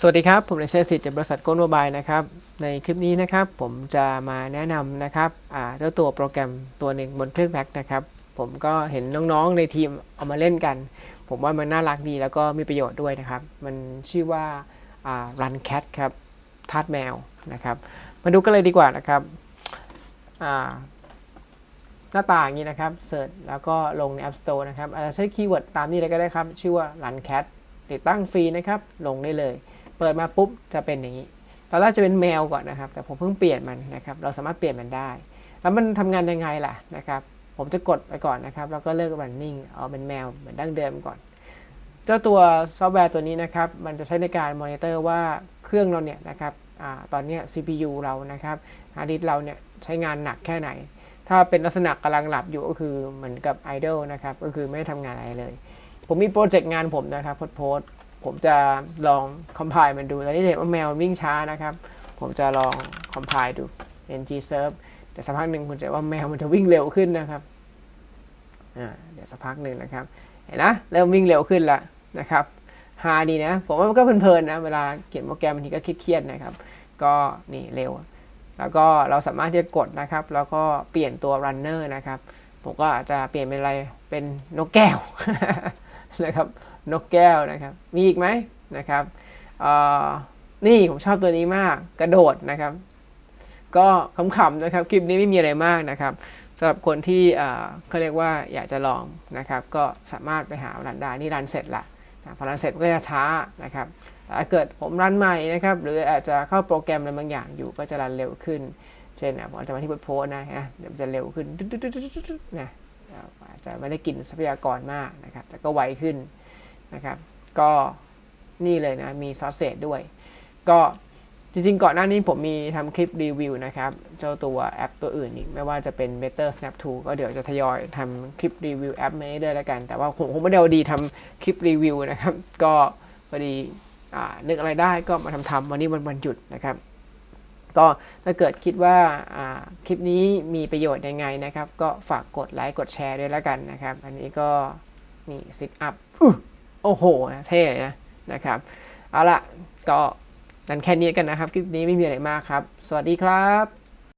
สวัสดีครับ ผมนายเชษฐ์สิทธิ์จากบริษัทโกลโมบายนะครับ ในคลิปนี้นะครับ ผมจะมาแนะนำนะครับเจ้าตัวโปรแกรมตัวหนึ่งบนเครื่อง Mac นะครับ ผมก็เห็นน้องๆในทีมเอามาเล่นกัน ผมว่ามันน่ารักดีแล้วก็มีประโยชน์ด้วยนะครับ มันชื่อว่า Run Cat ครับทาสแมวนะครับ มาดูกันเลยดีกว่านะครับหน้าตาอย่างนี้นะครับเสิร์ชแล้วก็ลงใน App Store นะครับอาจจะใช้คีย์เวิร์ดตามนี้เลยก็ได้ครับ ชื่อว่า Run Cat ติดตั้งฟรีนะครับ ลงได้เลย เปิดมาปุ๊บจะเป็นอย่างนี้ตอนแรกจะเป็นแมวก่อนนะครับ แต่ผมเพิ่งเปลี่ยนมันนะครับ เราสามารถเปลี่ยนมันได้ แล้วมันทำงานยังไงล่ะนะครับ ผมจะกดไปก่อนนะครับ แล้วก็เลิก running เอาเป็นแมวเหมือนดั้งเดิมก่อน เจ้าตัวซอฟต์แวร์ตัวนี้นะครับ มันจะใช้ในการมอนิเตอร์ว่าเครื่องเราเนี่ยนะครับอตอนนี้ CPU เรานะครับฮาร์ดดิสเราเนี่ยใช้งานหนักแค่ไหน ถ้าเป็นลักษณะกำลังหลับอยู่ก็คือเหมือนกับไอดอลนะครับ ก็คือไม่ทำงานอะไรเลย ผมมีโปรเจกต์งานผมนะครับโพสต ผมจะลองคอมไพล์มันดู ตอนนี้เห็นว่าแมววิ่งช้านะครับ ผมจะลองคอมไพล์ดู ng serve เดี๋ยวสักพักหนึ่งคุณจะว่าแมวมันจะวิ่งเร็วขึ้นนะครับเดี๋ยวสักพักหนึ่งนะครับ เห็นนะ เริ่มวิ่งเร็วขึ้นแล้วนะครับฮาดีนะ ผมว่ามันก็เพลินๆนะ เวลาเขียนโปรแกรมบางทีก็เครียดๆนะครับ ก็นี่เร็ว แล้วก็เราสามารถที่จะกดนะครับ แล้วก็เปลี่ยนตัว runner นะครับ ผมก็อาจจะเปลี่ยนเป็นอะไร เป็นนกแก้วนะครับ นกแก้วนะครับ มีอีกไหมนะครับนี่ผมชอบตัวนี้มากกระโดดนะครับ ก็ขำๆนะครับ คลิปนี้ไม่มีอะไรมากนะครับสำหรับคนที่เขาเรียกว่าอยากจะลองนะครับ ก็สามารถไปหารันได้นี่รันเสร็จละพอรันเสร็จมันก็จะช้านะครับถ้าเกิดผมรันใหม่นะครับ หรืออาจจะเข้าโปรแกรมอะไรบางอย่างอยู่ก็จะรันเร็วขึ้น เช่นผมจะมาที่โพสนะฮะเดี๋ยวจะเร็วขึ้นนะอาจจะไม่ได้กินทรัพยากรมากนะครับ แต่ก็ไวขึ้น นะครับ ก็นี่เลยนะ มีซอสเซจด้วย ก็จริงๆ ก่อนหน้านี้ผมมีทำคลิปรีวิวนะครับ เจ้าตัวแอปตัวอื่นอีก ไม่ว่าจะเป็น Better Snap Tool ก็เดี๋ยวจะทยอยทำคลิปรีวิวแอปมาเรื่อยๆแล้วกัน แต่ว่าผมคงไม่ได้เอาดีทำคลิปรีวิวนะครับ ก็พอดีอนึกอะไรได้ก็มาทำทำๆวันนี้วันวันหยุดนะครับ ก็ถ้าเกิดคิดว่าคลิปนี้มีประโยชน์ยังไงนะครับ ก็ฝากกดไลค์กดแชร์ด้วยแล้วกันนะครับ อันนี้ก็นี่ซิทอัพ อ้โหนะเท่เลยนะนะครับ เอาละก็นั้นแค่นี้กันนะครับ คลิปนี้ไม่มีอะไรมากครับ สวัสดีครับ